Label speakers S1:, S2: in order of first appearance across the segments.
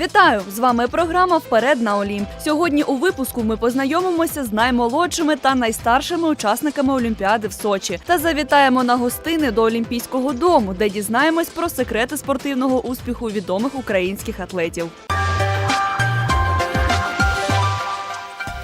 S1: Вітаю! З вами програма Вперед на Олімп. Сьогодні у випуску ми познайомимося з наймолодшими та найстаршими учасниками Олімпіади в Сочі та завітаємо на гостини до Олімпійського дому, де дізнаємось про секрети спортивного успіху відомих українських атлетів.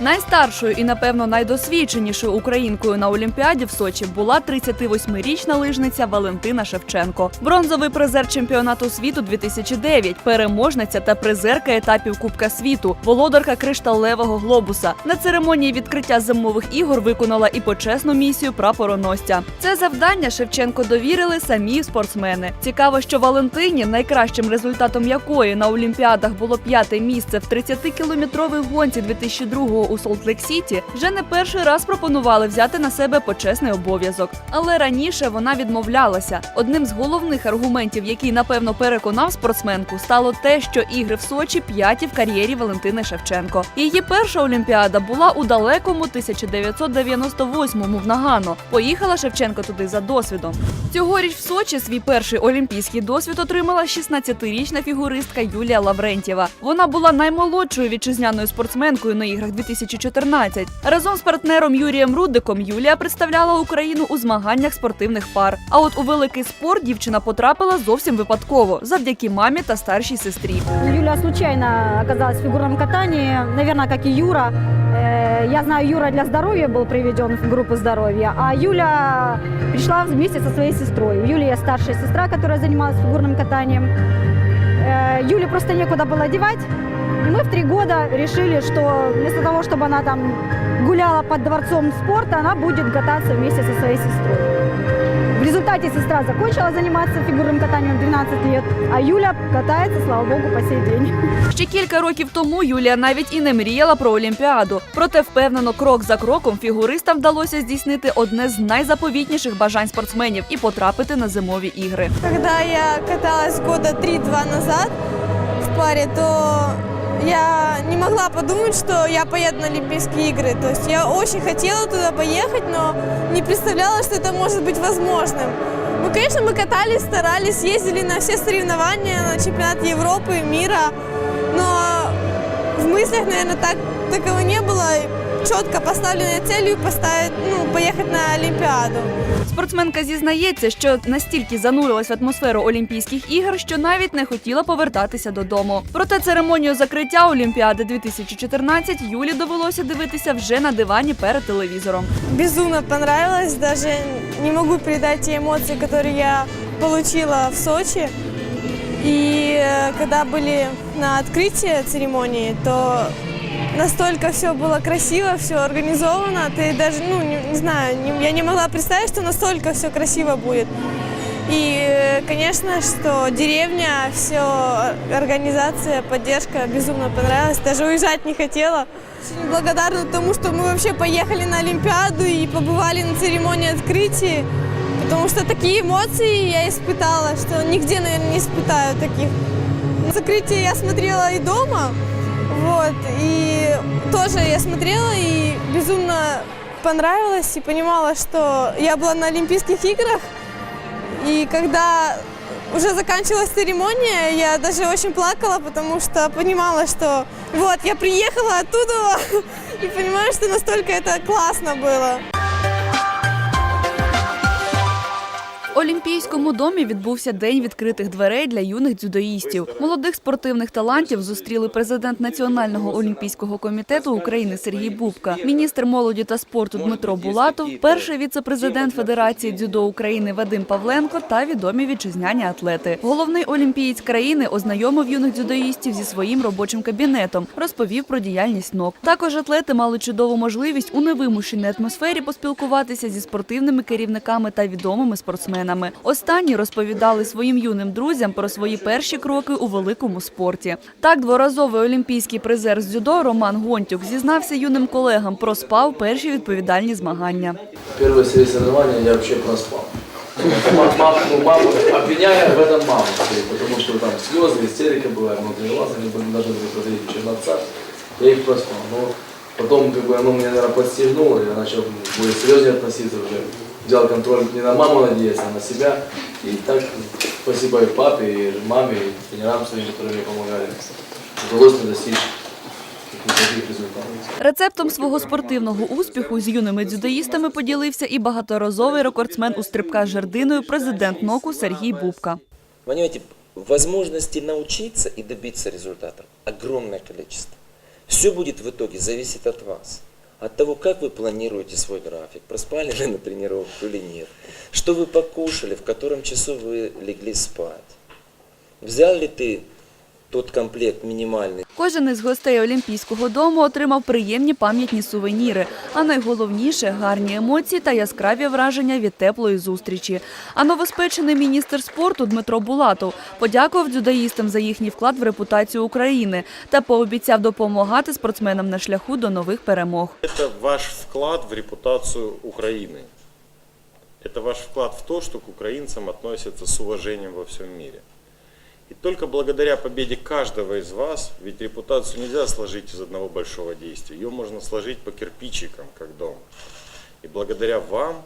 S1: Найстаршою і, напевно, найдосвідченішою українкою на Олімпіаді в Сочі була 38-річна лижниця Валентина Шевченко, бронзовий призер чемпіонату світу 2009, переможниця та призерка етапів Кубка світу, володарка кришталевого глобуса. На церемонії відкриття зимових ігор виконала і почесну місію прапороносця. Це завдання Шевченко довірили самі спортсмени. Цікаво, що Валентині, найкращим результатом якої на Олімпіадах було п'яте місце в 30-кілометровій гонці 2002 у Солт-Лейк-Сіті, вже не перший раз пропонували взяти на себе почесний обов'язок. Але раніше вона відмовлялася. Одним з головних аргументів, який напевно переконав спортсменку, стало те, що ігри в Сочі п'яті в кар'єрі Валентини Шевченко. Її перша олімпіада була у далекому 1998-му в Нагано. Поїхала Шевченко туди за досвідом. Цьогоріч в Сочі свій перший олімпійський досвід отримала 16-річна фігуристка Юлія Лаврентєва. Вона була наймолодшою вітчизняною спортсменкою на іграх 2014. Разом з партнером Юрієм Рудиком Юлія представляла Україну у змаганнях спортивних пар. А от у великий спорт дівчина потрапила зовсім випадково, завдяки мамі та старшій сестрі.
S2: Юля случайно оказалась в фигурном катании, наверное, как и Юра. Э, Я знаю, Юра для здоровья был приведен в группу здоровья, а Юля пришла вместе со своей сестрой. У Юли есть старшая сестра, которая занималась фигурным катанием. Э, Юле просто некуда было девать, и мы в три года решили, что вместо того, чтобы она там гуляла под дворцом спорта, она будет кататься вместе со своей сестрой. В результате сестра закончила заниматься фигурным катанием в 12 лет, а Юля катается, слава богу, по сей день.
S1: Ще кілька років тому Юлія навіть і не мріяла про Олімпіаду. Проте впевнено, крок за кроком фігуристам вдалося здійснити одне з найзаповітніших бажань спортсменів і потрапити на зимові ігри.
S3: Когда я каталась года 3-2 назад в паре, то я не могла подумать, что я поеду на Олимпийские игры. То есть я очень хотела туда поехать, но не представляла, что это может быть возможным. Ну, конечно, мы катались, старались, ездили на все соревнования, на чемпионат Европы, мира, но в мыслях, наверное, так, такого не было. Четко поставленной целью поставить, ну, поехать на Олимпиаду.
S1: Спортсменка зізнається, що настільки занурилась в атмосферу Олімпійських ігор, що навіть не хотіла повертатися додому. Проте церемонію закриття Олімпіади 2014 Юлі довелося дивитися вже на дивані перед телевізором.
S3: безумно понравилось. Даже не могу передать те эмоции, которые я получила в Сочи. И э, когда были на открытии церемонии, то настолько все было красиво, все организовано. Ты даже, ну, не, не знаю, не- я не могла представить, что настолько все красиво будет. И, э, конечно, что деревня, все, организация, поддержка безумно понравилась. Даже уезжать не хотела. Очень благодарна тому, что мы вообще поехали на Олимпиаду и побывали на церемонии открытия. Потому что такие эмоции я испытала, что нигде, наверное, не испытаю таких. Закрытие я смотрела и дома, вот, и тоже я смотрела и безумно понравилось и понимала, что я была на Олимпийских играх, и когда уже заканчивалась церемония, я даже очень плакала, потому что понимала, что вот, я приехала оттуда и понимаю, что настолько это классно было.
S1: Олімпійському домі відбувся день відкритих дверей для юних дзюдоїстів. Молодих спортивних талантів зустріли президент Національного олімпійського комітету України Сергій Бубка, міністр молоді та спорту Дмитро Булатов, перший віце-президент Федерації дзюдо України Вадим Павленко та відомі вітчизняні атлети. Головний олімпієць країни ознайомив юних дзюдоїстів зі своїм робочим кабінетом, розповів про діяльність НОК. Також атлети мали чудову можливість у невимушеній атмосфері поспілкуватися зі спортивними керівниками та відомими спортсменами Останні розповідали своїм юним друзям про свої перші кроки у великому спорті. Так, дворазовий олімпійський призер з дзюдо Роман Гонтюк зізнався юним колегам про спав перші відповідальні змагання.
S4: Первые свои соревнования я вообще проспал. Мам- Маму, маму, обвиняя в этом маму, скорее, потому что там слезы, истерика была, внутри глаза, они были должны были смотреть через отца. Я их проспал. Но потом как бы оно меня, наверное, подстегнуло, я начал более серьезнее относиться уже взял контроль не на маму надеяться, а на себя. И так спасибо и папе, и маме, и тренерам своим, которые мне помогали. Удалось мне достичь.
S1: Рецептом свого спортивного успіху з юними дзюдоїстами поділився і багаторазовий рекордсмен у стрибках з жердиною, президент НОКу Сергій Бубка.
S5: Понимаете, возможностей научиться и добиться результата огромное количество. Все будет в итоге зависеть от вас От того, как вы планируете свой график, проспали ли на тренировку или нет, что вы покушали, в котором часу вы легли спать. Взял ли ты тот комплект минимальный,
S1: Кожен із гостей Олімпійського дому отримав приємні пам'ятні сувеніри, а найголовніше гарні емоції та яскраві враження від теплої зустрічі. А новоспечений міністр спорту Дмитро Булатов подякував дзюдоїстам за їхній вклад в репутацію України та пообіцяв допомагати спортсменам на шляху до нових перемог.
S6: Это ваш вклад в репутацию Украины. Это ваш вклад в то, что к украинцам относятся с уважением во всем мире. И только благодаря победе каждого из вас, ведь репутацию нельзя сложить из одного большого действия, ее можно сложить по кирпичикам, как дом. И благодаря вам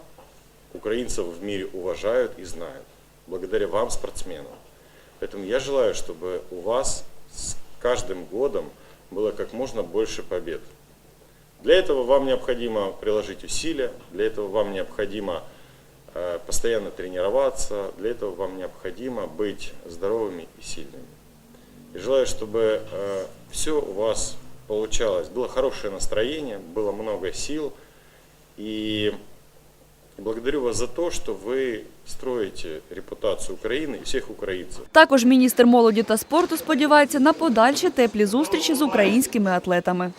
S6: украинцев в мире уважают и знают. Благодаря вам, спортсменам. Поэтому я желаю, чтобы у вас с каждым годом было как можно больше побед. Для этого вам необходимо приложить усилия, для этого вам необходимо постоянно тренироваться, для этого вам необходимо быть здоровыми и сильными. И желаю, чтобы все у вас получалось, было хорошее настроение, было много сил. И благодарю вас за то, что вы строите репутацию Украины и всех украинцев.
S1: Також міністр молоді та спорту сподівається на подальші теплі зустрічі з українськими атлетами.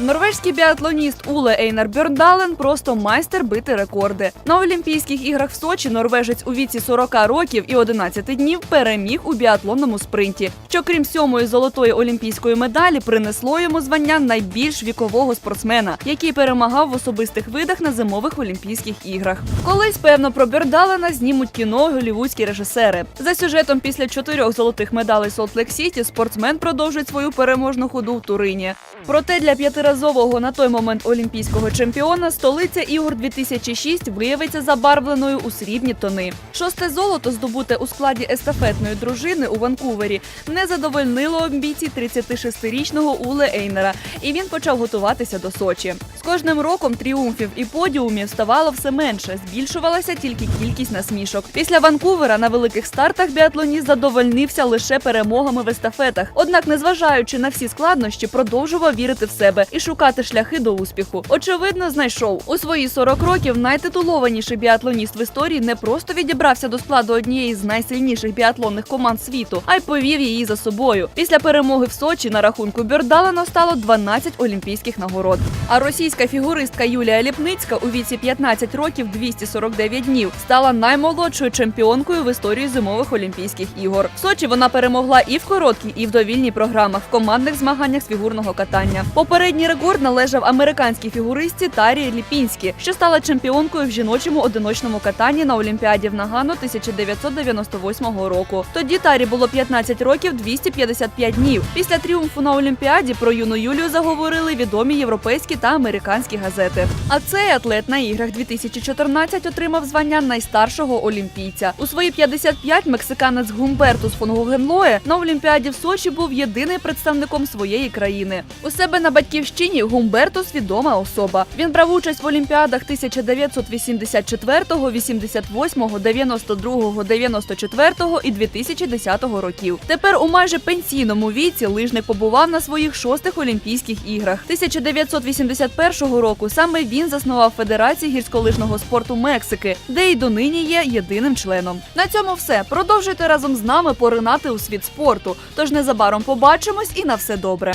S1: Норвезький біатлоніст Уле Ейнар Бьорндален просто майстер бити рекорди. На Олімпійських іграх в Сочі норвежець у віці 40 років і 11 днів переміг у біатлонному спринті, що крім сьомої золотої олімпійської медалі принесло йому звання найбільш вікового спортсмена, який перемагав в особистих видах на зимових Олімпійських іграх. Колись певно про Бьорндалена знімуть кіно голівудські режисери. За сюжетом після чотирьох золотих медалей Солт-Лейк Сіті спортсмен продовжить свою переможну ходу в Турині. Проте для п'ятиразового на той момент олімпійського чемпіона столиця ігор 2006 виявиться забарвленою у срібні тони. Шосте золото, здобуте у складі естафетної дружини у Ванкувері, не задовольнило амбіцій 36-річного Уле Ейнера, і він почав готуватися до Сочі. З кожним роком тріумфів і подіумів ставало все менше, збільшувалася тільки кількість насмішок. Після Ванкувера на великих стартах біатлоніст задовольнився лише перемогами в естафетах. Однак, незважаючи на всі складнощі, продовжував вірити в себе і шукати шляхи до успіху. Очевидно, знайшов у свої 40 років. Найтитулованіший біатлоніст в історії не просто відібрався до складу однієї з найсильніших біатлонних команд світу, а й повів її за собою. Після перемоги в Сочі на рахунку Бьордалена стало 12 олімпійських нагород. А російська фігуристка Юлія Ліпницька у віці 15 років 249 днів стала наймолодшою чемпіонкою в історії зимових олімпійських ігор. В Сочі вона перемогла і в короткій, і в довільній програмах в командних змаганнях з фігурного катання. Попередній рекорд належав американській фігуристці Тарі Ліпінській, що стала чемпіонкою в жіночому одиночному катанні на Олімпіаді в Нагано 1998 року. Тоді Тарі було 15 років 255 днів. Після тріумфу на Олімпіаді про юну Юлію заговорили відомі європейські та американські газети. А цей атлет на іграх 2014 отримав звання найстаршого олімпійця. У свої 55 мексиканець Гумбертус Фонгогенлоє на Олімпіаді в Сочі був єдиний представником своєї країни. У себе на батьківщині Гумбертус відома особа. Він брав участь в олімпіадах 1984, 88, 92, 94 і 2010 років. Тепер у майже пенсійному віці лижник побував на своїх шостих Олімпійських іграх. 1981 року саме він заснував Федерацію гірськолижного спорту Мексики, де й донині є єдиним членом. На цьому все. Продовжуйте разом з нами поринати у світ спорту. Тож незабаром побачимось і на все добре.